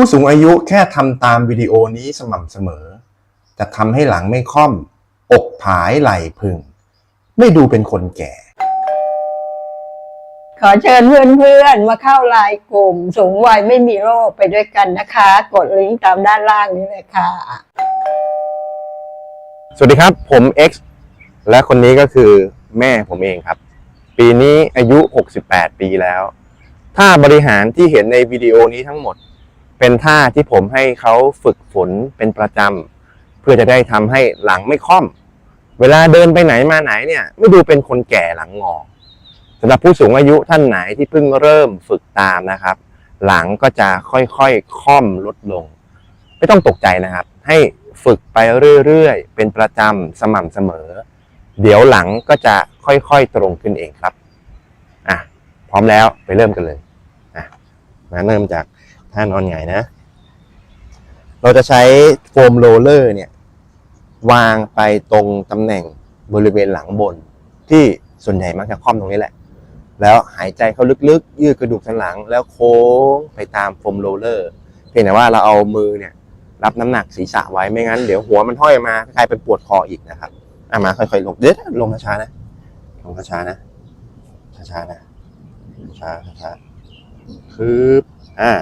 ผู้สูงอายุแค่ทำตามวิดีโอนี้สม่ำเสมอ จะทำให้หลังไม่ค่อม อกผายไหล่พึง ไม่ดูเป็นคนแก่ ขอเชิญเพื่อนๆ มาเข้าไลน์กลุ่ม สูงวัยไม่มีโรคไปด้วยกันนะคะ กดลิงก์ตามด้านล่างนี้เลยค่ะ สวัสดีครับ ผม X และคนนี้ก็คือแม่ผมเองครับ ปีนี้อายุ 68 ปีแล้วท่าบริหารที่เห็นในวิดีโอนี้ทั้งหมด เป็นท่าที่ผมให้เขาฝึกฝนเป็นประจำเพื่อจะได้ทำให้หลังไม่ค่อม เวลาเดินไปไหนมาไหนเนี่ย ไม่ดูเป็นคนแก่หลังงอสำหรับผู้สูงอายุท่านไหนที่เพิ่งเริ่มฝึกตามนะครับ หลังก็จะค่อยๆค่อมลดลง ไม่ต้องตกใจนะครับ ให้ฝึกไปเรื่อยๆ เป็นประจำสม่ำเสมอ เดี๋ยวหลังก็จะค่อยๆตรงขึ้นเองครับอะพร้อมแล้วไปเริ่มกันเลยอะมาเริ่มจาก ท่านอนหงายนะ เราจะใช้โฟมโรลเลอร์เนี่ย วางไปตรงตำแหน่งบริเวณหลังบน ที่ส่วนใหญ่มักจะค่อมตรงนี้แหละ แล้วหายใจเข้าลึกๆ ยืดกระดูกสันหลัง แล้วโค้งไปตามโฟมโรลเลอร์ เพียงแต่ว่าเราเอามือเนี่ย รับน้ำหนักศีรษะไว้ไม่งั้นเดี๋ยวหัวมันห้อยมากลายเป็นปวดคออีกนะครับอะมาค่อยๆลงเดี๋ยวลงช้าๆนะลงช้าๆนะช้าๆนะช้าๆช้าๆคืออ่า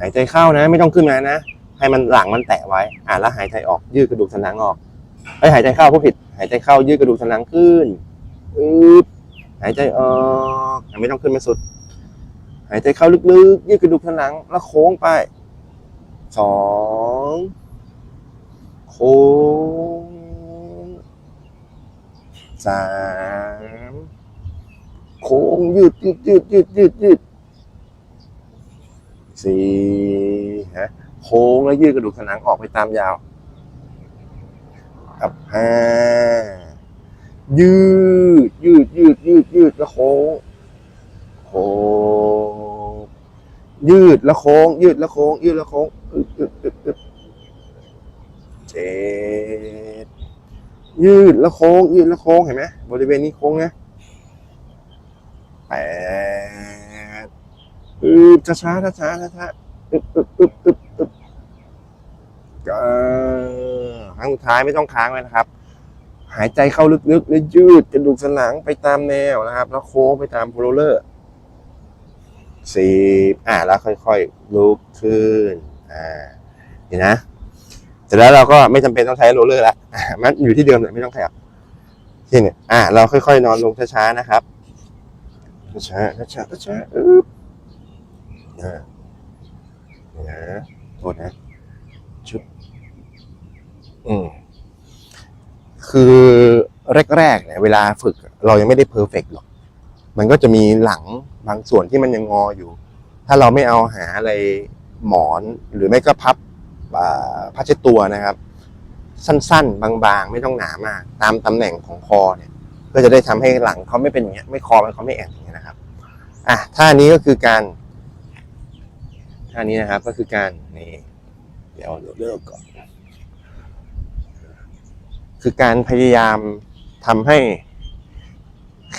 หายใจเข้านะ ไม่ต้องขึ้นมานะ ให้มันหลังมันแตะไว้ อ่าแล้วหายใจออกยืดกระดูกสันหลังออกเอ้หายใจเข้าผู้ผิด หายใจเข้ายืดกระดูกสันหลังขึ้นอึบหายใจออกอะไม่ต้องขึ้นมาสุด หายใจเข้าลึกๆ ยืดกระดูกสันหลัง แล้วโค้งไปสองโค้งสามโค้งยืดยืดยืดยืดยืดยืด สี่ฮะโค้งแล้วยืดกระดูกสันหลังออกไปตามยาวครับห้ายืด ยืด ยืด ยืด ยืดแล้วโค้งโค้งยืดแล้วโค้ง ยืดแล้วโค้ง ยืดแล้วโค้งอึ๊บอึ๊บอึ๊บอึ๊บเจ็ดยืดแล้วโค้ง ยืดแล้วโค้งเห็นไหมบริเวณนี้โค้งนะแปด อึ๊บช้าช้าช้าช้าช้าอึบอึบอึบอึบอึบก้าครั้งสุดท้ายไม่ต้องค้างไว้นะครับ หายใจเข้าลึกๆแล้วยืดกระดูกสันหลังไปตามแนวนะครับ แล้วโค้งไปตามโพลเลอร์สิบอ่าแล้วค่อยๆลุกขึ้นอ่าเห็นนะเสร็จแล้วเราก็ไม่จำเป็นต้องใช้โรลเลอร์ละมันอยู่ที่เดิมเลยไม่ต้องขยับที่เนี่ยอ่าเราค่อยๆนอนลงช้าๆนะครับช้าช้าๆช้าๆอึ๊บ นี่นะโทษนะชุด อืมคือแรกๆเนี่ยเวลาฝึก เรายังไม่ได้เพอร์เฟกหรอก มันก็จะมีหลังบางส่วนที่มันยังงออยู่ ถ้าเราไม่เอาหาอะไรหมอนหรือไม่ก็พับผ้าเช็ดตัวนะครับ สั้นๆ บางๆ ไม่ต้องหนามาก ตามตำแหน่งของคอเนี่ยก็จะได้ทำให้หลังเขาไม่เป็นอย่างเงี้ยไม่คอมันเขาไม่แอนอย่างเงี้ยนะครับ อะท่านี้ก็คือการ ท่านี้นะครับก็คือการนี่เดี๋ยวเลิกก่อน คือการพยายามทำให้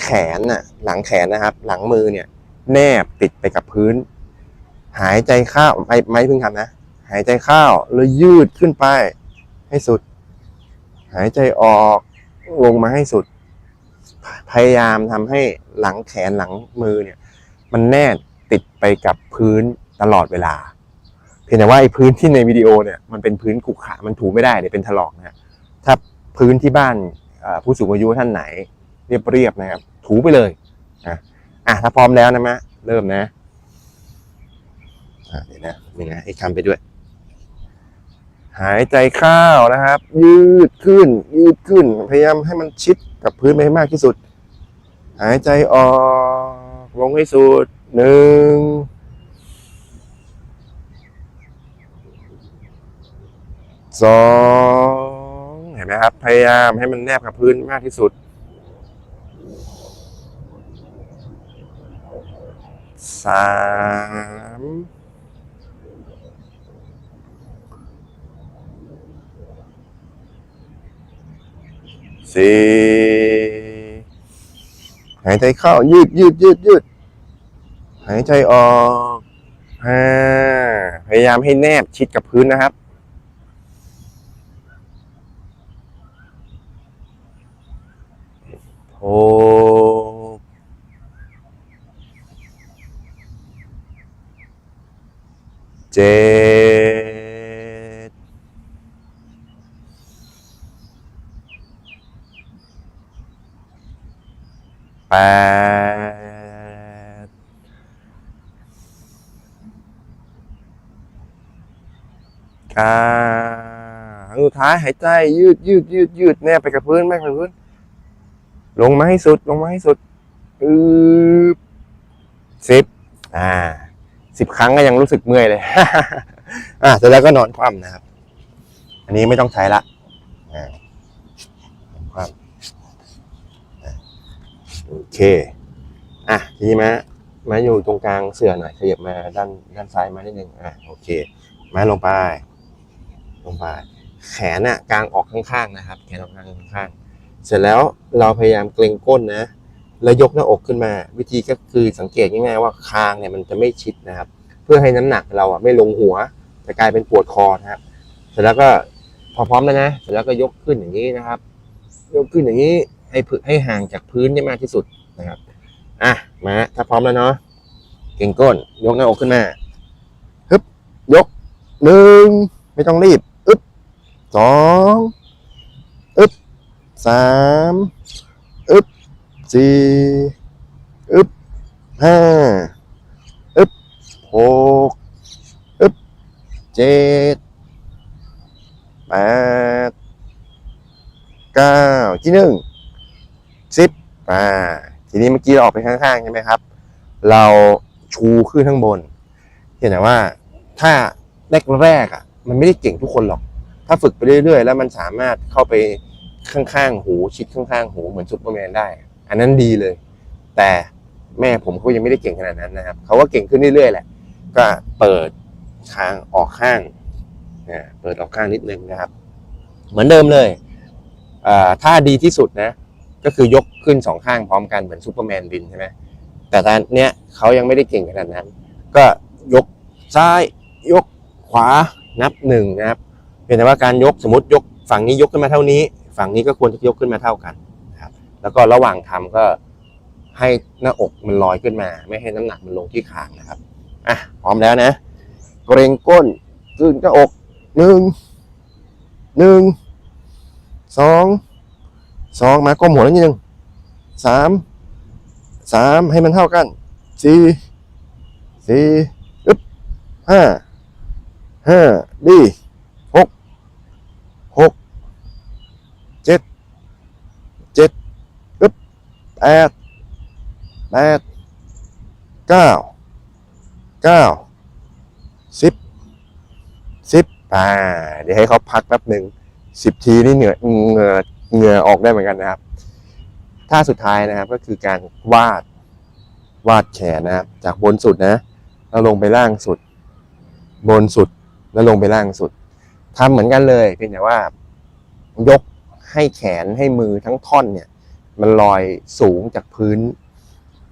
แขนน่ะ หลังแขนนะครับ หลังมือเนี่ย แนบติดไปกับพื้น หายใจเข้าไม่ไม่เพิ่งทำนะ หายใจเข้าแล้วยืดขึ้นไป ให้สุด หายใจออกลงมาให้สุด พยายามทำให้หลังแขนหลังมือเนี่ย มันแนบติดไปกับพื้น ตลอดเวลา เพียงแต่ว่าไอ้พื้นที่ในวิดีโอเนี่ยมันเป็นพื้นขรุขระมันถูไม่ได้เดี๋ยเป็นถลอกนะฮะถ้าพื้นที่บ้านผู้สูงอายุท่านไหน เรียบๆนะครับ ถูไปเลยอะอะถ้าพร้อมแล้วนะมะเริ่มนะอะเดี๋ยวนะนี่นะให้ทำไปด้วย หายใจเข้านะครับ ยืดขึ้น ยืดขึ้น พยายามให้มันชิดกับพื้นไปให้มากที่สุด หายใจออก ลงให้สุดหนึ่ง สองเห็นไหมครับ พยายามให้มันแนบกับพื้นมากที่สุดสามสี่หายใจเข้า ยืดยืดยืดยืดหายใจออกห้าพพยายามให้แนบชิดกับพื้นนะครับ โอ้เจ็ดแปดเก้าครั้งสุดท้ายหายใจยืดยืดยืดยืดแนบไปกับพื้นแม่กับพื้น ลงมาให้สุด ลงมาให้สุดอืบสิบอ่าสิบครั้งก็ยังรู้สึกเมื่อยเลย อ่าเสร็จแล้วก็นอนคว่ำนะครับ อันนี้ไม่ต้องใช้ละอ่านอนคว่ำโอเค อะทีนี้มามาอยู่ตรงกลางเสื่อหน่อยขยับมาด้านด้านซ้ายมานิดนึงอะโอเค มาลงไป ลงไป แขนน่ะกลางออกข้างๆนะครับ แขนออกกลางข้างๆ เสร็จแล้วเราพยายามเกรงก้นนะ แล้วยกหน้าอกขึ้นมา วิธีก็คือสังเกตง่ายๆว่าคางเนี่ยมันจะไม่ชิดนะครับ เพื่อให้น้ำหนักเราอะไม่ลงหัวจะกลายเป็นปวดคอนะครับ เสร็จแล้วก็พอพร้อมแล้วนะ เสร็จแล้วก็ยกขึ้นอย่างนี้นะครับ ยกขึ้นอย่างนี้ให้ให้ห่างจากพื้นได้มากที่สุดนะครับ อะ มา ถ้าพร้อมแล้วเนาะ เก่งก้น ยกหน้าอกขึ้นมาฮึบ ยก หนึ่ง ไม่ต้องรีบ อึบสอง อึบ สามอึบสี่อึบห้าอึบหกอึบเจ็ดแปดเก้าที่หนึ่งสิบอ่าทีนี้เมื่อกี้เราออกไปข้างๆใช่ไหมครับ เราชูขึ้นข้างบน เห็นไหมว่าถ้าแรกๆอะ มันไม่ได้เก่งทุกคนหรอก ถ้าฝึกไปเรื่อยๆ แล้วมันสามารถเข้าไป ข้างๆหูชิดข้างๆหูเหมือนซุปเปอร์แมนได้ อันนั้นดีเลย แต่แม่ผมเขายังไม่ได้เก่งขนาดนั้นนะครับเขาก็เก่งขึ้นเรื่อยๆแหละก็เปิดทางออกข้างนะเปิดออกข้างนิดนึงนะครับ เหมือนเดิมเลยอ่าถ้าดีที่สุดนะ ก็คือยกขึ้นสองข้างพร้อมกันเหมือนซูเปอร์แมนบินใช่ไหมแต่ตอนเนี้ยเขายังไม่ได้เก่งขนาดนั้น ก็ยกซ้ายยกขวานับหนึ่งนะครับเพียงแต่ว่าการยกสมมติยกฝั่งนี้ยกขึ้นมาเท่านี้ ฝั่งนี้ก็ควรจะยกขึ้นมาเท่ากันนะครับแล้วก็ระหว่างทำก็ให้หน้าอกมันลอยขึ้นมา ไม่ให้น้ำหนักมันลงที่คางนะครับอะพร้อมแล้วนะ เกรงก้นขึ้นหน้าอกหนึ่งหนึ่งสองสองมาก้มหัวนิดนึงสามสามให้มันเท่ากันสี่สี่อึ๊บห้าห้าดีหกหกเจ็ดเจ็ดอึ๊บ แปดแปดเก้าเก้าสิบสิบอ่าเดี๋ยวให้เขาพักแป๊บหนึ่งสิบทีนี่เหงื่อเหงื่อเหงื่อออกได้เหมือนกันนะครับท่าสุดท้ายนะครับก็คือการวาดวาดแขนนะครับ จากบนสุดนะ แล้วลงไปล่างสุด บนสุดแล้วลงไปล่างสุดทำเหมือนกันเลยเพียงแต่ว่ายกให้แขนให้มือทั้งท่อนเนี่ย มันลอยสูงจากพื้น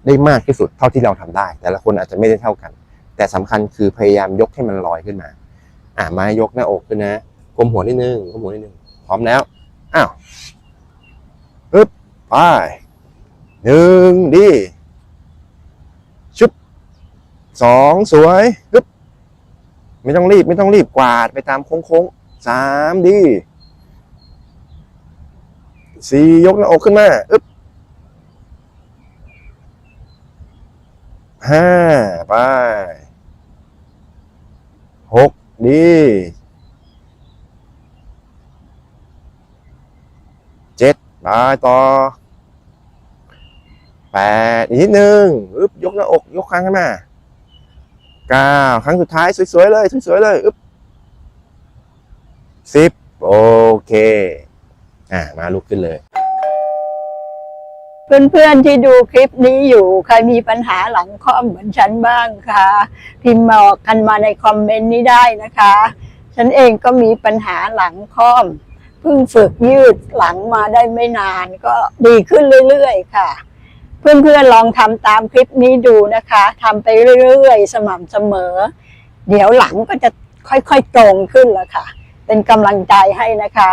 ได้มากที่สุดเท่าที่เราทำได้ แต่ละคนอาจจะไม่ได้เท่ากัน แต่สำคัญคือพยายามยกให้มันลอยขึ้นมา อะมายกหน้าอกขึ้นนะกลมหัวนิดนึงกลมหัวนิดนึงพร้อมแล้วอ้าวปึ๊บไปหนึ่งดีชุบสองสวยปึ๊บไม่ต้องรีบไม่ต้องรีบกวาดไปตามโค้งๆสามดี สี่ยกหน้าอกขึ้นมาอึ๊บห้าไปหกดีเจ็ดไปต่อแปดอีกนิดนึงอึ๊บยกหน้าอก ยกครั้งขึ้นมาเก้าครั้งสุดท้ายสวยๆเลยสวยๆเลยอึ๊บสิบโอเค อ่ามาลุกขึ้นเลย เพื่อนๆที่ดูคลิปนี้อยู่ ใครมีปัญหาหลังค่อมเหมือนฉันบ้างคะพิมพ์มาบอกกันมาในคอมเมนต์นี้ได้นะคะ ฉันเองก็มีปัญหาหลังค่อมเพิ่งฝึกยืดหลังมาได้ไม่นานก็ดีขึ้นเรื่อยๆค่ะ เพื่อนๆลองทำตามคลิปนี้ดูนะคะทำไปเรื่อยๆ สม่ำเสมอ เดี๋ยวหลังก็จะค่อยๆตรงขึ้นแล้วค่ะ เป็นกำลังใจให้นะคะ